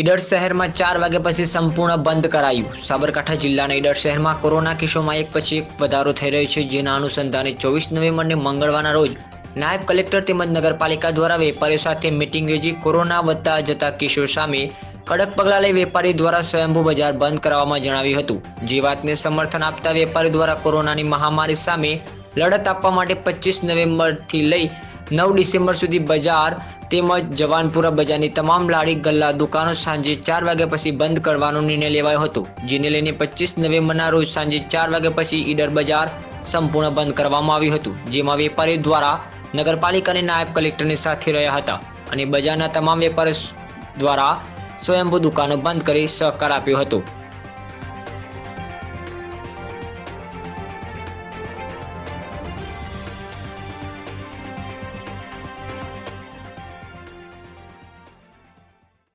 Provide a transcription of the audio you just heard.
ઈડર શહેરમાં ચાર વાગ્યા પછી સંપૂર્ણ બંધ કરાયું. સાબરકાંઠા જિલ્લાના ઈડર શહેરમાં કોરોના કેસોમાં એક પછી એક વધારો થઈ રહ્યો છે, જેના અનુસંધાને ચોવીસ નવેમ્બરને મંગળવારના રોજ નાયબ કલેક્ટર તેમજ નગરપાલિકા દ્વારા વેપારીઓ સાથે મિટિંગ યોજી કોરોના વધતા જતા કેસો સામે કડક પગલાં લઈ વેપારી દ્વારા સ્વયંભૂ બજાર બંધ કરાવવામાં જણાવ્યું હતું. જે વાતને સમર્થન આપતા વેપારી દ્વારા કોરોનાની મહામારી સામે લડત આપવા માટે પચીસ નવેમ્બરથી લઈ નવ ડિસેમ્બર સુધી બજાર તેમજ જવાનપુરા બજારની તમામ લાડી ગલ્લા દુકાનો સાંજે ચાર વાગ્યા પછી બંધ કરવાનો નિર્ણય લેવાયો હતો, જેને લઈને પચીસ નવેમ્બરના રોજ સાંજે ચાર વાગ્યા પછી ઈડર બજાર સંપૂર્ણ બંધ કરવામાં આવ્યું હતું, જેમાં વેપારીઓ દ્વારા નગરપાલિકા નાયબ કલેક્ટરની સાથે રહ્યા હતા અને બજારના તમામ વેપારીઓ દ્વારા સ્વયંભૂ દુકાનો બંધ કરી સહકાર આપ્યો હતો.